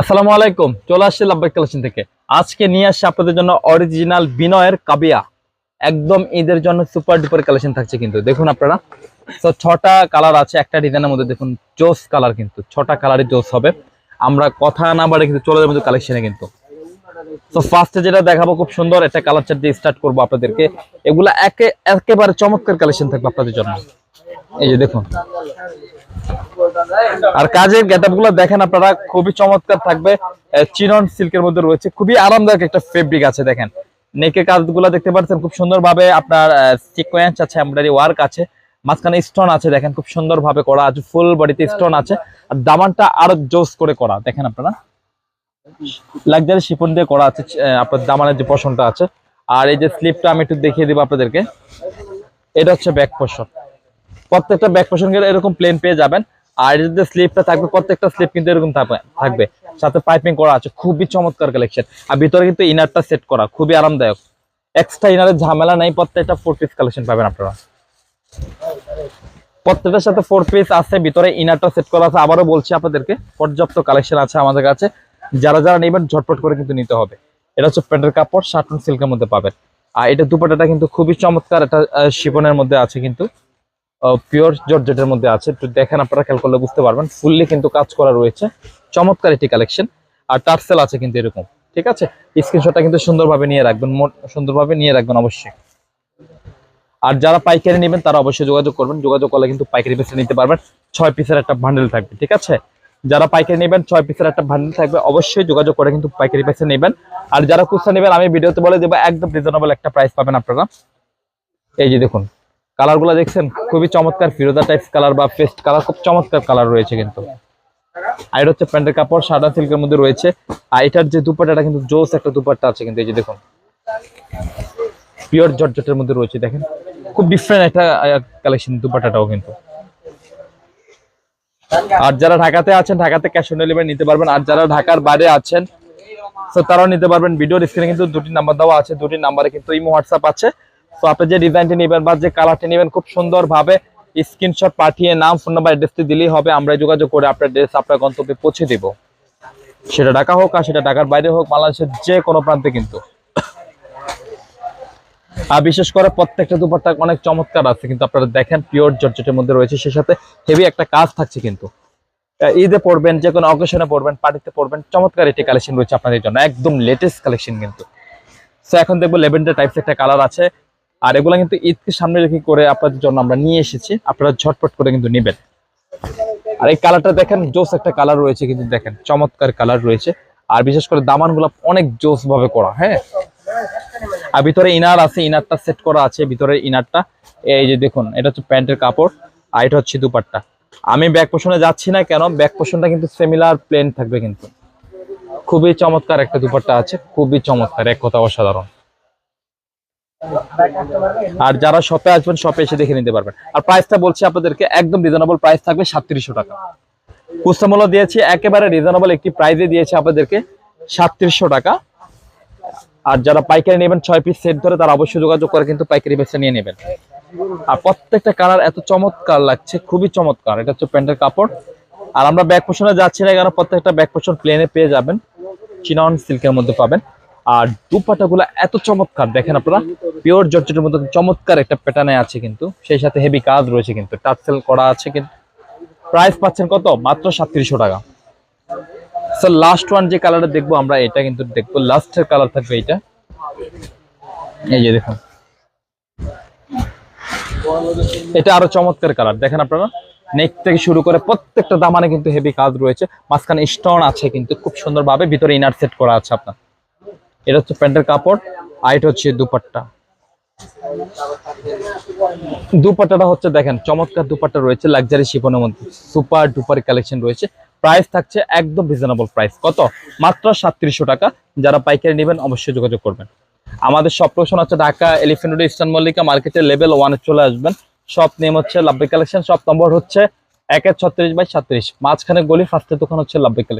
আসসালামু আলাইকুম, চলে আসছে লাভবাই কালেকশন থেকে। আজকে নিয়ে আসছে আপনাদের জন্য অরিজিনাল বিনয়ের কাবিয়া। একদম ঈদের জন্য সুপার ডুপার কালেকশন থাকছে কিন্তু, দেখুন আপনারা। তো ছটা কালার আছে, একটা ডিজাইনের মধ্যে দেখুন, জোস কালার কিন্তু, ছটা কালারের জোস হবে। আমরা কথা না বাড়ে কিন্তু চলে যাব কালেকশনে কিন্তু। তো ফার্স্টে যেটা দেখাবো খুব সুন্দর, একটা কালার চার্ট দিয়ে স্টার্ট করব আপনাদেরকে। এগুলা একে একেবারে চমৎকার কালেকশন থাকবে আপনাদের জন্য। এই যে দেখুন। আর কাজের গেটআপগুলো দেখেন আপনারা, খুবই চমৎকার থাকবে। চিরন সিল্কের মধ্যে রয়েছে, খুবই আরামদায়ক একটা ফেব্রিক আছে দেখেন। নেকের কাজগুলো দেখতে পাচ্ছেন, খুব সুন্দর ভাবে আপনার সিকোয়েন্স আছে এমব্রয়ডারি ওয়ার্ক আছে। মাঝখানে স্টোন আছে দেখেন, খুব সুন্দর ভাবে করা আছে ফুল বডিতে স্টোন আছে। আর দামানটা আরও জোস করে করা, দেখেন আপনারা। লাক্সারি শিফন দিয়ে করা আছে আপনার দামানের যে পশনটা আছে। আর এই যে স্লিপটা আমি একটু দেখিয়ে দিব আপনাদেরকে। এটা হচ্ছে ব্যাক পশন প্রত্যেকটা ব্যাক পোর্শন এরকম প্লেন পেয়ে যাবেন। আর এর যে স্লিপটা থাকবে, প্রত্যেকটা স্লিপ কিন্তু এরকম থাকবে সাথে পাইপিং করা আছে, খুবই চমৎকার কালেকশন আর ভিতরে কিন্তু ইনারটা সেট করা, খুবই আরামদায়ক। এক্সট্রা ইনারের ঝামেলা নাই, প্রত্যেকটা ফোর পিস কালেকশন পাবেন আপনারা। প্রত্যেকটার সাথে ফোর পিস আছে, ভিতরে ইনারটা সেট করা আছে। আবারও বলছি আপনাদেরকে, পর্যাপ্ত কালেকশন আছে আমাদের কাছে। যারা যারা নেবেন, ঝটপট করে কিন্তু নিতে হবে। এটা হচ্ছে প্যান্টের কাপড় শার্টন সিল্কের মধ্যে পাবেন। আর এটা দুপাটাটা কিন্তু খুবই চমৎকার একটা শিপনের মধ্যে আছে কিন্তু। পিওর জর্জেটের মধ্যে আছে। একটু দেখেন আপনারা, খেয়াল করলে বুঝতে পারবেন। ফুললি কিন্তু কাজ করা রয়েছে। চমৎকার একটি কালেকশন আর টার্সেল আছে কিন্তু এরকম। ঠিক আছে? স্ক্রিনশটটা কিন্তু সুন্দরভাবে নিয়ে রাখবেন। সুন্দরভাবে নিয়ে রাখবেন অবশ্যই। আর যারা পাইকারি নেবেন, তারা অবশ্যই যোগাযোগ করবেন। যোগাযোগ করলে কিন্তু পাইকারি পিসে নিতে পারবেন। ছয় পিসের একটা বান্ডেল থাকবে। ঠিক আছে? যারা পাইকারি নেবেন, ছয় পিসের একটা বান্ডেল থাকবে। অবশ্যই যোগাযোগ করে কিন্তু পাইকারি পিসে নেবেন। আর যারা খুচরা নেবেন, আমি ভিডিওতে বলে দেবো, একদম রিজনেবল একটা প্রাইস পাবেন আপনারা। এই যে দেখুন। কালারগুলা দেখছেন? খুবই চমৎকার ফিরোজা টাইপস কালার বা পেস্ট কালার খুব চমৎকার কালার রয়েছে কিন্তু। আর এটা হচ্ছে প্যান্টের কাপড়, সাদা সিল্কের মধ্যে রয়েছে। আর এটার যে দুপাট্টাটা কিন্তু জোস একটা দুপাট্টা আছে কিন্তু, এই যে দেখুন। পিওর জর্জেটের মধ্যে রয়েছে, দেখেন। খুব ডিফারেন্ট একটা কালেকশন দুপাট্টাটাও কিন্তু। আর যারা ঢাকাতে আছেন, ঢাকাতে ক্যাশ অন ডেলিভারি নিতে পারবেন। আর যারা ঢাকার বাইরে আছেন তো তারাও নিতে পারবেন। ভিডিওর স্ক্রিনে কিন্তু দুটি নাম্বার দেওয়া আছে। দুটি নাম্বারে কিন্তু ইমো হোয়াটসঅ্যাপ আছে। তো আপনি যে ডিজাইনটি নেবেন বা যে কালারটি নেবেন খুব সুন্দরভাবে স্ক্রিনশট পাঠিয়ে নাম ফোন নাম্বার অ্যাড্রেসটি দিলেই হবে। আমরা যোগাযোগ করে আপনার ড্রেস আপনার গন্তব্যে পৌঁছে দিব। সেটা ঢাকা হোক আর সেটা ঢাকার বাইরে হোক, বাংলাদেশের যে কোনো প্রান্তে কিন্তু। আর বিশেষ করে প্রত্যেকটা দুপাট্টা অনেক চমৎকার আছে, কিন্তু আপনারা দেখেন পিওর জর্জেটের মধ্যে রয়েছে সে সাথে হেভি একটা কাজ থাকছে কিন্তু। ঈদে পড়বেন যে কোনো অকেশনে পড়বেন পার্টিতে পড়বেন চমৎকার একটি কালেকশন রয়েছে আপনাদের জন্য, একদম লেটেস্ট কালেকশন কিন্তু। সো এখন দেখব লেভেন্ডার টাইপস একটা কালার আছে। আর এগুলো কিন্তু ঈদকে সামনে রেখে করে আপনাদের জন্য আমরা নিয়ে এসেছি। আপনারা ঝটপট করে কিন্তু নেবেন। আর এই কালারটা দেখেন, জোস একটা কালার রয়েছে কিন্তু দেখেন, চমৎকার কালার রয়েছে। আর বিশেষ করে দামানগুলো অনেক জোস ভাবে করা হ্যাঁ? আর ভিতরে ইনার আছে, ইনারটা সেট করা আছে, ভিতরে ইনারটা। এই যে দেখুন, এটা হচ্ছে প্যান্টের কাপড়, আর এটা হচ্ছে দুপাট্টা। আমি ব্যাক পোষণে যাচ্ছি না কেন ব্যাক পোষণটা কিন্তু সিমিলার প্লেন থাকবে কিন্তু। খুবই চমৎকার একটা দুপাট্টা আছে, খুবই চমৎকার, এক কথা অসাধারণ। আর যারা শপে আসবেন শপে এসে দেখে নিতে পারবেন। আর প্রাইসটা বলছি আপনাদেরকে, একদম রিজনেবল প্রাইস থাকবে সাতত্রিশশো টাকা। মূল্য দিয়েছি, একেবারে রিজনেবল একটি প্রাইসে দিয়েছি আপনাদেরকে সাতত্রিশশো টাকা। আর যারা পাইকারি নেবেন, ছয় পিস সেট ধরে তারা অবশ্যই যোগাযোগ করে কিন্তু পাইকারি বেচে নিয়ে নেবেন। আর প্রত্যেকটা কালার এত চমৎকার লাগছে, খুবই চমৎকার। এটা হচ্ছে প্যান্টের কাপড়। আর আমরা ব্যাক পোষণে যাচ্ছি না কেন, প্রত্যেকটা ব্যাক পোষণ প্লেনে পেয়ে যাবেন। চিনন সিল্কের মধ্যে পাবেন। আর দুপাটাগুলো এত চমৎকার, দেখেন আপনারা? পিওর জর্জেটের মধ্যে চমৎকার একটা প্যাটার্নে আছে কিন্তু। সেই সাথে হেভি কাজ রয়েছে কিন্তু। টাচসেল করা আছে কিন্তু। প্রাইস পাচ্ছেন কত? মাত্র সাতত্রিশশো টাকা। স্যার লাস্ট ওয়ান যে কালারটা দেখব আমরা, এটা কিন্তু দেখব লাস্টের কালার থাকবে এটা এই যে দেখুন। এটা আরও চমৎকার কালার দেখেন আপনারা? নেক থেকে শুরু করে প্রত্যেকটা দামানে কিন্তু হেভি কাজ রয়েছে। মাঝখানে স্টোন আছে কিন্তু, খুব সুন্দরভাবে ভিতরে ইনার সেট করা আছে আপনার। এটা হচ্ছে প্যান্টের কাপড়, আর এটা হচ্ছে দুপাট্টা। দুপাট্টাটা হচ্ছে দেখেন, চমৎকার দুপাট্টা রয়েছে লাক্সারি শিপনের মধ্যে। সুপার ডুপার কালেকশন রয়েছে। প্রাইস থাকছে একদম রিজনেবল প্রাইস কত? মাত্র সাতত্রিশশো টাকা। যারা পাইকারি নেবেন অবশ্যই যোগাযোগ করবেন। আমাদের সব লোকেশন হচ্ছে Dhaka Elephant Road Eastern Mallika মার্কেটের লেভেল ওয়ানে চলে আসবেন। সব নেম হচ্ছে লাভ্বি কালেকশন সব নম্বর হচ্ছে একের ছত্রিশ বাই সাতত্রিশ। মাঝখানে গলি ফার্স্টের দোকান হচ্ছে লাভ্বি কালেকশন